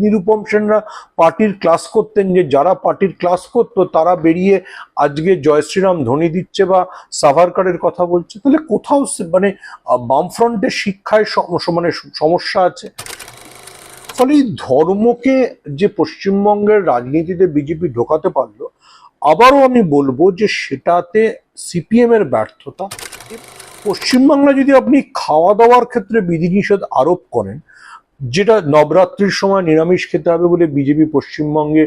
নিরুপম সেনরা পার্টির ক্লাস করতেন যে যারা পার্টির ক্লাস করতো তারা বেরিয়ে আজকে জয় শ্রীরাম ধ্বনি দিচ্ছে বা সাভারকারের কথা বলছে। তাহলে কোথাও মানে বামফ্রন্টের শিক্ষায় মানে সমস্যা আছে। ফলে ধর্মকে যে পশ্চিমবঙ্গের রাজনীতিতে বিজেপি ঢোকাতে পারল, আবারও আমি বলব যে সেটাতে সিপিএম এর ব্যর্থতা। পশ্চিমবাংলা যদি আপনি খাওয়া দাওয়ার ক্ষেত্রে বিধিনিষেধ আরোপ করেন যেটা নবরাত্রির সময় নিরামিষ খেতে হবে বলে বিজেপি পশ্চিমবঙ্গে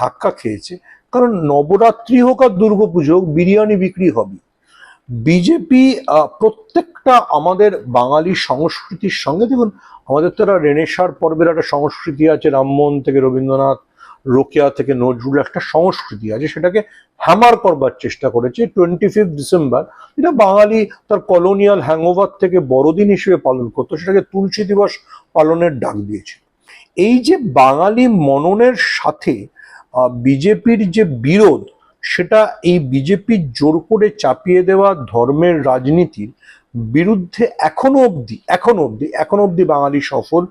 ধাক্কা খেয়েছে। কারণ নবরাত্রি হোক আর দুর্গাপুজো হোক, বিরিয়ানি বিক্রি হবে বিজেপি প্রত্যেকটা আমাদের বাঙালি সংস্কৃতির সঙ্গে, দেখুন, আমাদের তো একটা রেনেসার পর্বের একটা সংস্কৃতি আছে, রামমোহন থেকে রবীন্দ্রনাথ রোকেয়া থেকে নজরুল একটা সংস্কৃতি আছে, সেটাকে হ্যামার করবার চেষ্টা করেছে টোয়েন্টি ফিফথ ডিসেম্বর যেটা বাঙালি তার কলোনিয়াল হ্যাংওভার থেকে বড়দিন হিসেবে পালন করতো, সেটাকে তুলসী দিবস পালনের ডাক দিয়েছে। এই যে বাঙালি মননের সাথে বিজেপির যে বিরোধ, সেটা এই বিজেপির জোর করে চাপিয়ে দেওয়া ধর্মের রাজনীতির বিরুদ্ধে এখনও অবধি এখনও অবধি এখনও অবধি বাঙালি সফল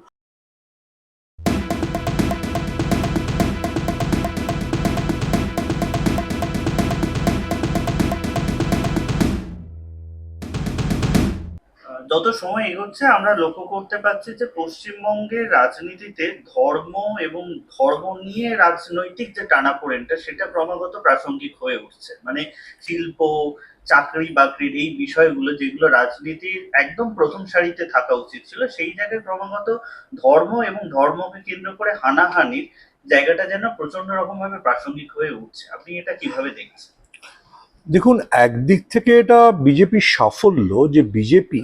যত সময় এগোচ্ছে, আমরা লক্ষ্য করতে পারছি যে পশ্চিমবঙ্গের রাজনীতিতে ধর্ম এবং ধর্ম নিয়ে রাজনৈতিক যে টানাপোড়েনটা, সেটা ক্রমাগত প্রাসঙ্গিক হয়ে উঠছে। মানে শিল্প, চাকরি বাকরির এই বিষয়গুলো যেগুলো রাজনীতির একদম প্রথম সারিতে থাকা উচিত ছিল, সেই জায়গায় ক্রমাগত ধর্ম এবং ধর্মকে কেন্দ্র করে হানাহানির জায়গাটা যেন প্রচণ্ড রকম ভাবে প্রাসঙ্গিক হয়ে উঠছে। আপনি এটা কীভাবে দেখছেন? দেখুন, একদিক থেকে এটা বিজেপির সাফল্য যে BJP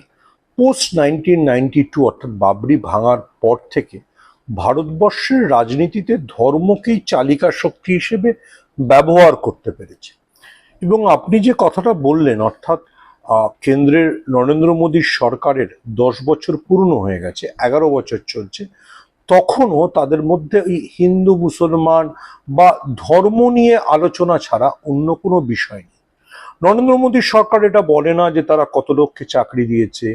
post nineteen ninety two অর্থাৎ বাবরি ভাঙার পর থেকে ভারতবর্ষের রাজনীতিতে ধর্মকেই চালিকা শক্তি হিসেবে ব্যবহার করতে পেরেছে। এবং আপনি যে কথাটা বললেন, অর্থাৎ কেন্দ্রের নরেন্দ্র মোদীর সরকারের দশ বছর পূর্ণ হয়ে গেছে, এগারো বছর চলছে, তখনও তাদের মধ্যে ওই হিন্দু, মুসলমান বা ধর্ম নিয়ে আলোচনা ছাড়া অন্য কোনো বিষয় নেই। নরেন্দ্র মোদীর সরকার এটা বলে না যে তারা কত লোককে চাকরি দিয়েছে।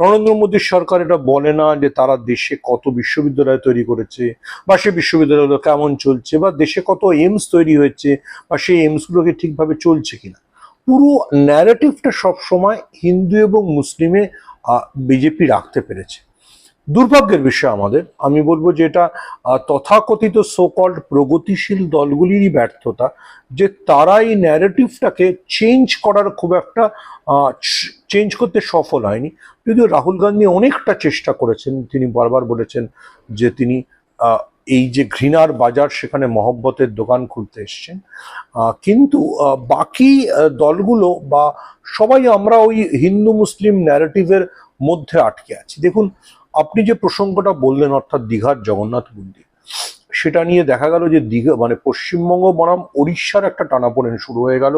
নরেন্দ্র মোদীর সরকার এটা বলে না যে তারা দেশে কত বিশ্ববিদ্যালয় তৈরি করেছে বা সেই বিশ্ববিদ্যালয়গুলো কেমন চলছে বা দেশে কত এইমস তৈরি হয়েছে বা সেই এইমসগুলোকে ঠিকভাবে চলছে কিনা। পুরো ন্যারেটিভটা সবসময় হিন্দু এবং মুসলিমে বিজেপি রাখতে পেরেছে। দুর্ভাগ্যের বিষয় আমাদের। আমি বলব যে এটা তথাকথিত সোকল্ড প্রগতিশীল দলগুলিরই ব্যর্থতা, যে তারা এই ন্যারেটিভটাকে চেঞ্জ করার খুব একটা চেঞ্জ করতে সফল হয়নি। যদিও রাহুল গান্ধী অনেকটা চেষ্টা করেছেন, তিনি বারবার বলেছেন যে তিনি এই যে ঘৃণার বাজার সেখানে মহব্বতের দোকান খুলতে এসছেন। কিন্তু বাকি দলগুলো বা সবাই আমরা ওই হিন্দু মুসলিম ন্যারেটিভের মধ্যে আটকে আছি। দেখুন আপনি যে প্রসঙ্গটা বললেন, অর্থাৎ দীঘার জগন্নাথ মন্দির, সেটা নিয়ে দেখা গেল যে দীঘা মানে পশ্চিমবঙ্গ বনাম উড়িষ্যার একটা টানাপোড়েন শুরু হয়ে গেল।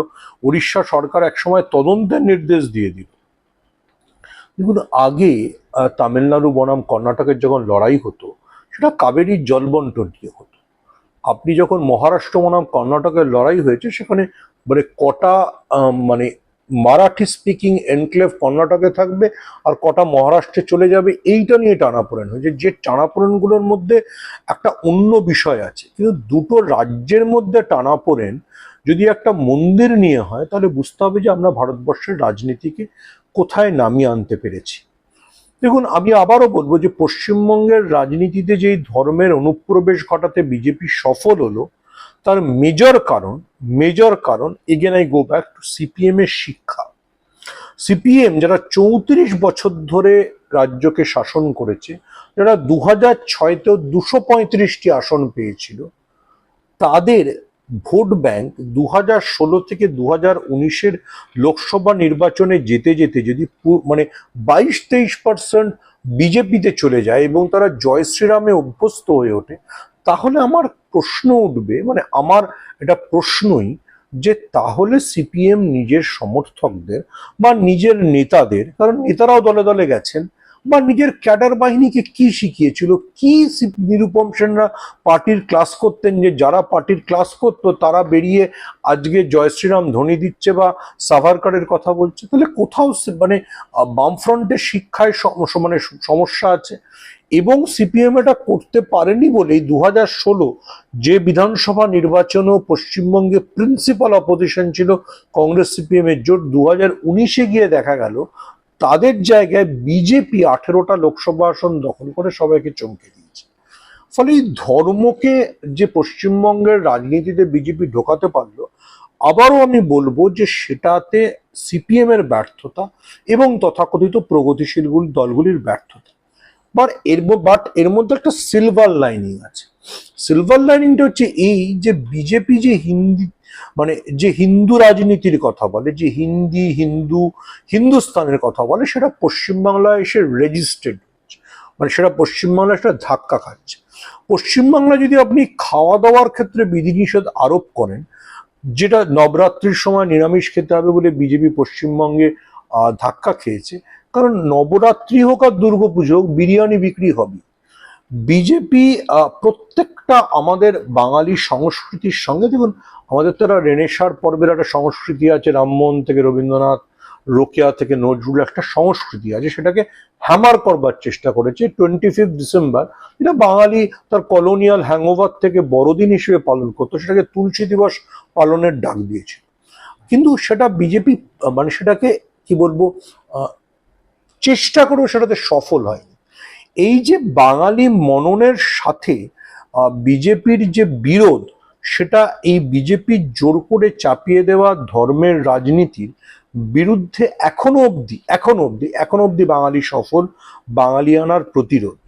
উড়িষ্যা সরকার একসময় তদন্তের নির্দেশ দিয়ে দিল। দেখুন, আগে তামিলনাড়ু বনাম কর্ণাটকের যখন লড়াই হতো, সেটা কাবেরীর জলবন্টন নিয়ে হতো। আপনি যখন মহারাষ্ট্র বনাম কর্ণাটকের লড়াই হয়েছে, সেখানে মানে কটা মানে মারাঠি স্পিকিং এনক্লেভ কর্ণাটকে থাকবে আর কটা মহারাষ্ট্রে চলে যাবে, এইটা নিয়ে টানাপোড়েন হয়েছে। যে টানাপোড়েনগুলোর মধ্যে একটা অন্য বিষয় আছে, কিন্তু দুটো রাজ্যের মধ্যে টানাপোড়েন যদি একটা মন্দির নিয়ে হয়, তাহলে বুঝতে হবে যে আমরা ভারতবর্ষের রাজনীতিকে কোথায় নামিয়ে আনতে পেরেছি। দেখুন, আমি আবারও বলব যে পশ্চিমবঙ্গের রাজনীতিতে যেই ধর্মের অনুপ্রবেশ ঘটাতে বিজেপি সফল হলো তার মেজর কারণ মেজর কারণ again I go back to CPM এর শিক্ষা। সিপিএম যারা চৌত্রিশ বছর ধরে রাজ্যকে শাসন করেছে, যারা দু হাজার ছয়তেও দুশো পঁয়ত্রিশটি আসন পেয়েছিল, তাদের ভোট ব্যাংক দু হাজার ষোলো থেকে দু হাজার উনিশের লোকসভা নির্বাচনে যেতে যেতে যদি মানে বাইশ তেইশ পার্সেন্ট বিজেপিতে চলে যায় এবং তারা জয় শ্রীরামে অভ্যস্ত হয়ে ওঠে তাহলে আমার প্রশ্ন উঠবে মানে আমার এটা প্রশ্নই যে তাহলে সিপিএম নিজের সমর্থকদের বা নিজের নেতাদের, কারণ নেতারাও দলে দলে গেছেন বা নিজের ক্যাডার বাহিনীকে কি শিখিয়েছিল? কি নিরুপম সেনরা পার্টির ক্লাস করতেন যে যারা পার্টির ক্লাস করতো তারা বেরিয়ে আজকে জয় শ্রীরাম ধ্বনি দিচ্ছে বা সাভারকারের কথা বলছে? তাহলে কোথাও মানে বামফ্রন্টের শিক্ষায় মানে সমস্যা আছে। এবং সিপিএম এটা করতে পারেনি বলেই দু হাজার ষোলো যে বিধানসভা নির্বাচনও পশ্চিমবঙ্গে প্রিন্সিপাল অপোজিশন ছিল কংগ্রেস সিপিএম এর জোট দু হাজার উনিশে গিয়ে দেখা গেল তাদের জায়গায় বিজেপি আঠেরোটা লোকসভা আসন দখল করে সবাইকে চমকে দিয়েছে। ফলে এই ধর্মকে যে পশ্চিমবঙ্গের রাজনীতিতে বিজেপি ঢোকাতে পারল, আবারও আমি বলব যে সেটাতে সিপিএম এর ব্যর্থতা এবং তথাকথিত প্রগতিশীল দলগুলির ব্যর্থতা। বাট এর বাট এর মধ্যে একটা সিলভার লাইনিং আছে। সিলভার লাইনিংটা হচ্ছে এই যে বিজেপি যে হিন্দি মানে যে হিন্দু রাজনীতির কথা বলে, যে হিন্দি, হিন্দু, হিন্দুস্তানের কথা বলে, সেটা পশ্চিমবাংলায় এসে রেজিস্টার্ড মানে সেটা পশ্চিমবাংলায় সেটা ধাক্কা খাচ্ছে। পশ্চিমবাংলা যদি আপনি খাওয়া দাওয়ার ক্ষেত্রে বিধিনিষেধ আরোপ করেন, যেটা নবরাত্রির সময় নিরামিষ খেতে হবে বলে বিজেপি পশ্চিমবঙ্গে ধাক্কা খেয়েছে, কারণ নবরাত্রি হোক আর দুর্গাপুজো হোক, বিরিয়ানি বিক্রি হবে বিজেপি প্রত্যেকটা আমাদের বাঙালি সংস্কৃতির সঙ্গে দেখুন, আমাদের তো একটা রেনেসার পর্বের একটা সংস্কৃতি আছে রামমোহন থেকে রবীন্দ্রনাথ, রোকেয়া থেকে নজরুল, একটা সংস্কৃতি আছে, সেটাকে হ্যামার করবার চেষ্টা করেছে টোয়েন্টি ফিফথ ডিসেম্বর যেটা বাঙালি তার কলোনিয়াল হ্যাংওভার থেকে বড়দিন হিসেবে পালন করতো, সেটাকে তুলসী দিবস পালনের ডাক দিয়েছে। কিন্তু সেটা বিজেপি মানে সেটাকে কি বলব চেষ্টা করেও সেটাতে সফল হয়নি। এই যে বাঙালি মননের সাথে বিজেপির যে বিরোধ, সেটা এই বিজেপির জোর করে চাপিয়ে দেওয়া ধর্মের রাজনীতির বিরুদ্ধে এখনও অবধি এখনও অবধি এখনও অবধি বাঙালি সফল বাঙালিয়ানার প্রতিরোধ।